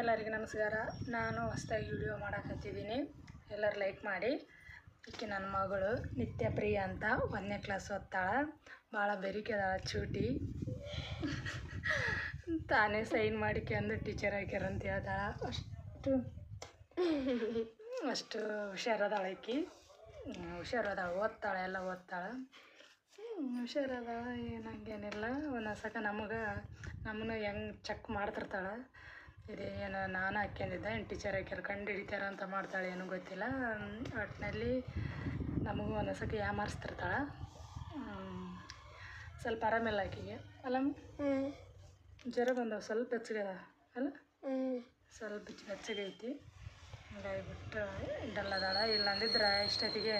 ಎಲ್ಲರಿಗೂ ನಮಸ್ಕಾರ. ನಾನು ಹೊಸ್ದಾಗಿ ವಿಡಿಯೋ ಮಾಡಾಕತ್ತಿದ್ದೀನಿ ಎಲ್ಲರೂ ಲೈಕ್ ಮಾಡಿ. ಈಕೆ ನನ್ನ ಮಗಳು ನಿತ್ಯ ಪ್ರಿಯ ಅಂತ. ಒಂದನೇ ಕ್ಲಾಸ್ ಓದ್ತಾಳೆ. ಭಾಳ ಬೆರಿಕೆದಾಳ ಚೂಟಿ. ತಾನೇ ಸೈನ್ ಮಾಡಿಕೊಂಡು ಟೀಚರ್ ಆಗ್ಯಾರ ಅಂತ ಹೇಳ್ತಾಳೆ ಅಷ್ಟು ಅಷ್ಟು ಹುಷಾರದಾಳ ಆಕಿ ಹುಷಾರದಾಳ, ಓದ್ತಾಳೆ, ಎಲ್ಲ ಓದ್ತಾಳೆ. ಹುಷಾರದಾಳ, ಏನು ಹಂಗೇನಿಲ್ಲ. ಒಂದೊಂದು ಸಕ ನಮಗೆ ನಮ್ಮನ್ನ ಹೆಂಗೆ ಚೆಕ್ ಮಾಡ್ತಿರ್ತಾಳೆ. ಇದು ಏನು ನಾನು ಹಾಕ್ಯಂದಿದ್ದೆ ಏನು ಟೀಚರ್ ಹಾಕ್ಯಾರ ಕಂಡು ಹಿಡಿತಾರ ಅಂತ ಮಾಡ್ತಾಳೆ ಏನೂ ಗೊತ್ತಿಲ್ಲ. ಒಟ್ಟಿನಲ್ಲಿ ನಮಗೂ ಒಂದೊಂದು ಸಕ ಯಾಮಾರಿಸ್ತಿರ್ತಾಳೆ ಸ್ವಲ್ಪ ಆರಾಮಿಲ್ಲ ಆಕೆಗೆ. ಅಲ್ಲ ಜ್ವರ ಬಂದವು ಸ್ವಲ್ಪ ಬೆಚ್ಚಗದ ಅಲ್ಲ? ಸ್ವಲ್ಪ ಬೆಚ್ಚಗೈತಿ ಹಂಗಾಗಿಬಿಟ್ಟು ಡಲ್ಲದಾಳ ಇಲ್ಲ ಅಂದಿದ್ರೆ ಇಷ್ಟೊತ್ತಿಗೆ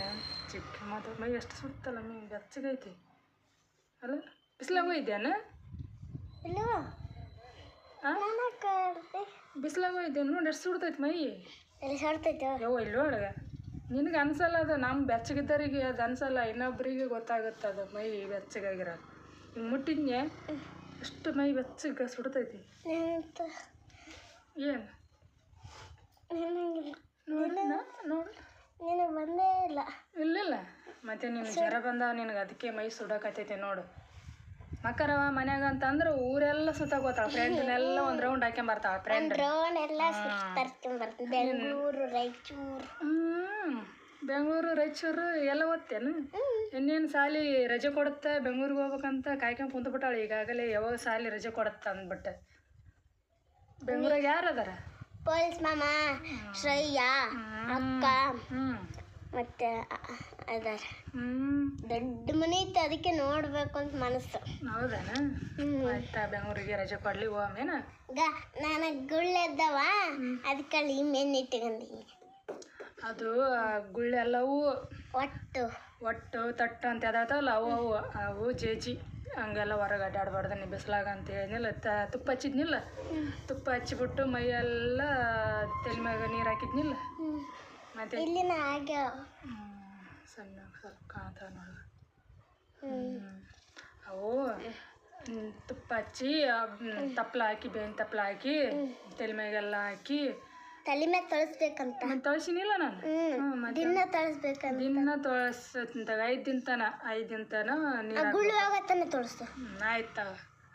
ಚಿಕ್ಕ ಮತ್ತು ಮೈ ಎಷ್ಟು ಸುಡ್ತಲ್ಲ ಮೈ ಬೆಚ್ಚಗೈತಿ ಅಲ್ಲ ಬಿಸಿಲಾಗ ಹೋಗಿದ್ದೇನ ಇಲ್ಲವಾ. ಹಾಂ ಬಿಸಿಲಾಗ ಇದ್ದೇವೆ ನೋಡಿ ಎಷ್ಟು ಸುಡ್ತೈತಿ ಮೈ. ಯವ್ವ ಇಲ್ಲಿ ನಿನಗೆ ಅನ್ಸಲ್ಲ ಅದು ನಮ್ಮ ಬೆಚ್ಚಗಿದ್ದವರಿಗೆ ಅದು ಅನ್ಸಲ್ಲ ಇನ್ನೊಬ್ಬರಿಗೆ ಗೊತ್ತಾಗುತ್ತೆ ಅದು ಮೈ ಬೆಚ್ಚಗಾಗಿರೋದು. ಹಿಂಗೆ ಮುಟ್ಟಿದ್ನೆ ಎಷ್ಟು ಮೈ ಬೆಚ್ಚಗೆ ಸುಡ್ತೈತಿ. ಏನು? ನಿನಗೆ ನಿನಗೆ ಬಂದೇ ಇಲ್ಲ. ಇಲ್ಲಿಲ್ಲ. ಮತ್ತೆ ನಿನ್ ಜ್ವರ ಬಂದಾವ ನಿನಗೆ ಅದಕ್ಕೆ ಮೈ ಸುಡಕತ್ತೈತಿ ನೋಡು. ಮಕ್ಕರವ ಮನ್ಯಾಗ ಅಂತಂದ್ರೆ ಊರೆಲ್ಲ ಸುತ್ತಾಕೋತಾಳ ಫ್ರೆಂಡ್ನೆಲ್ಲ ಒಂದು ರೌಂಡ್ ಹಾಕ್ಕೊಂಬರ್ತಾಳ ಫ್ರೆಂಡ್ ಡ್ರೋನ್ ಎಲ್ಲ ಬೆಂಗಳೂರು ರಾಯಚೂರು. ಹ್ಮ್. ಬೆಂಗಳೂರು ರಾಯಚೂರು ಎಲ್ಲ ಓದ್ತೇನು? ಇನ್ನೇನು ಸಾಲಿ ರಜೆ ಕೊಡುತ್ತೆ ಬೆಂಗಳೂರಿಗೆ ಹೋಗ್ಬೇಕಂತ ಕಾಯ್ಕೊಂಡು ಕುಂತ್ಬಿಟ್ಟಾಳ ಈಗಾಗಲೇ. ಯಾವಾಗ ಸಾಲಿ ರಜೆ ಕೊಡುತ್ತೆ ಅಂದ್ಬಿಟ್ಟು. ಬೆಂಗಳೂರಾಗ ಯಾರು ಅದಾರ? ಪೊಲೀಸ್ ಮಾಮ ಶ್ರೇಯಾ ಅಕ್ಕ. ಹ್ಞೂ ಮತ್ತೆ ಅದರ. ದೊಡ್ಡ ಮನೆ ಇತ್ತು ಅದಕ್ಕೆ ನೋಡ್ಬೇಕು ಅಂತ ಮನಸ್ಸು. ಹೌದಾ ಆಯ್ತಾ ಬೆಂಗಳೂರಿಗೆ ರಜೆ ಕೊಡ್ಲಿ ಹೋಮೇನ ಗ ನನಗೆ ಗುಳ್ಳೆದ್ದವ ಅದಕ್ಕೆ ಅಲ್ಲಿ ಮೆನ್ ಇಟ್ಕೊಂಡೀನಿ ಅದು ಗುಳ್ಳೆಲ್ಲವೂ ಒಟ್ಟು. ಒಟ್ಟು ತಟ್ಟು ಅಂತ ಅದಾವಲ್ಲ ಅವು ಅವು ಅವು ಜೇಜಿ. ಹಂಗೆಲ್ಲ ಹೊರಗೆ ಅಡ್ಡಾಡ್ಬಾರ್ದು ನೀ ಬಿಸಿಲಾಗ ಅಂತ ಹೇಳಿದ್ನಿಲ್ಲ ತ ತುಪ್ಪ ಹಚ್ಚಿದ್ನಿಲ್ಲ? ತುಪ್ಪ ಹಚ್ಚಿಬಿಟ್ಟು ಮೈಯೆಲ್ಲ ತಲೆ ಮ್ಯಾಗ ನೀರು ಹಾಕಿದ್ನಿಲ್ಲ. ಮತ್ತೆ? ಇಲ್ಲಿನ ಹಾಗೆ. ಸಣ್ಣ ಸ್ವಲ್ಪ ಕಾಣ್ತಾವ ನೋಡು. ಅವು ತುಪ್ಪ ಹಚ್ಚಿ ತಪ್ಪಲ ಹಾಕಿ ಬೇವಿನ ತಪ್ಪಲ ಹಾಕಿ ತಲೆ ಮ್ಯಾಗೆಲ್ಲ ಹಾಕಿ. ತಲೆ ಮೇಲೆ ತೊಳಸ್ಬೇಕಂತ. ತೊಳಸಿನಿಲ್ಲ ನಾನು. ದಿನ ತೊಳಸ್ಬೇಕಂತ. ದಿನ ತೊಳಸಂತಾಗ ಐದು ದಿನ ತನ ಐದು ದಿನ ತನ ಗುಳ್ಳು ಹೋಗತ್ತಾನೆ ತೊಳಸ್ತು ಆಯ್ತು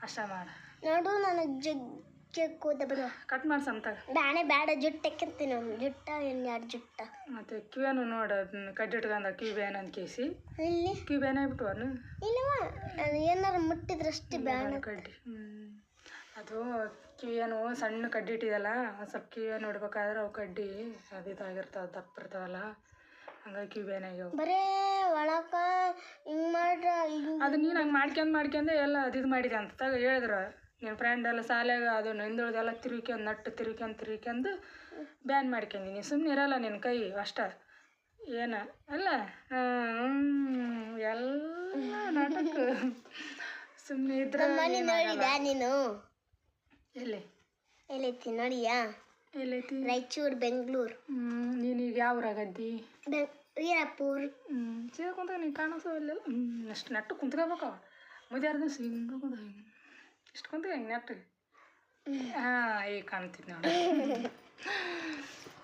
ಅಷ್ಟ ಮಾಡ. ನೋಡು ನನಗೆ ಜಗ್ಗಿ ಕೂದ ಬರೋ ಕಟ್ ಮಾಡ್ಸಂತಾಗ ಬ್ಯಾಣೆ ಬ್ಯಾಡ ಜುಟ್ಟು ಎಕ್ಕಂತೀನಿ ಒಂದು ಜುಟ್ಟ ಎರಡು ಜುಟ್ಟ? ಮತ್ತೆ ಕಿವಿಯನ್ನು ನೋಡು ಕಿವಿ ಬೇನ ಅಂತ ಕೇಸಿ. ಇಲ್ಲಿ ಕಿವಿ ಬೇನ ಆಗ್ಬಿಟ್ವನು ಇಲ್ಲವ ಅದು ಏನಾರು ಮುಟ್ಟಿದ್ರಷ್ಟೇ ಬ್ಯಾಣ ಕಡ್ಡಿ ಅದು ಕಿವಿಯನ್ನು ಸಣ್ಣ ಕಡ್ಡಿ ಇಟ್ಟಿದಲ್ಲ ಒಂದು ಸ್ವಲ್ಪ ಕಿವಿಯನ್ನು ನೋಡ್ಬೇಕಾದ್ರೆ ಅವು ಕಡ್ಡಿ ಅದು ಇದಾಗಿರ್ತಾವೆ ದಪ್ಪ ಇರ್ತಾವಲ್ಲ ಹಂಗಾಗಿ ಕಿವಿ ಬೇನ ಆಗ್ಯಾವ ಬರೇ ಒಳಕ ಹಿಂಗ್ ಮಾಡ್ರ ಅದು ನೀನು ಹಂಗೆ ಮಾಡ್ಕೊಂಡ್ ಮಾಡ್ಕೊಂಡೆ ಎಲ್ಲ ಅದು ಇದು ಮಾಡಿದೆ ಅಂತ ಹೇಳಿದ್ರು. ನಿನ್ನ ಫ್ರೆಂಡ್ ಎಲ್ಲ ಶಾಲ್ಯಾಗ ಅದು ಹಿಂದುಳಿದೆಲ್ಲ ತಿರುಗ್ಕೊಂಡು ನಟ್ಟು ತಿರುಗ್ಕೊಂಡು ತಿರುಗ್ಕೊಂಡು ಬ್ಯಾನ್ ಮಾಡ್ಕೊಂಡಿನಿ ನೀನು ಸುಮ್ಮನೆ ಇರಲ್ಲ ನಿನ್ನ ಕೈ ಅಷ್ಟ. ಏನ? ಅಲ್ಲ ಹ್ಮ್, ಎಲ್ಲ ನಾಟಕ. ಸುಮ್ಮನೆ ಇದ್ರೆ ನೀನು? ಎಲ್ಲಿ? ಎಲ್ಲೈತಿ ನೋಡಿಯಾ? ಎಲ್ಲೈತಿ? ರಾಯಚೂರು ಬೆಂಗಳೂರು. ಹ್ಞೂ ನೀನು ಈಗ ಯಾವ ಊರಾಗದ್ದಿ ವೀರಪುರ ಹ್ಞೂ ಸೀದಾ ಕುಂತ ನೀನು ಕಾಣಿಸೋ ಇಲ್ಲ ಹ್ಞೂ ಅಷ್ಟು ಕುಂತ್ಕೋಬೇಕು ಮುದ್ದೆ ಅರ್ಧ ಹಿಂಗೆ ಕುಂತ ಇಷ್ಟು ಕುಂತ ನೆಟ್ಟು ಹಾಂ ಈಗ ಕಾಣ್ತಿದ್ ನೋಡಿ.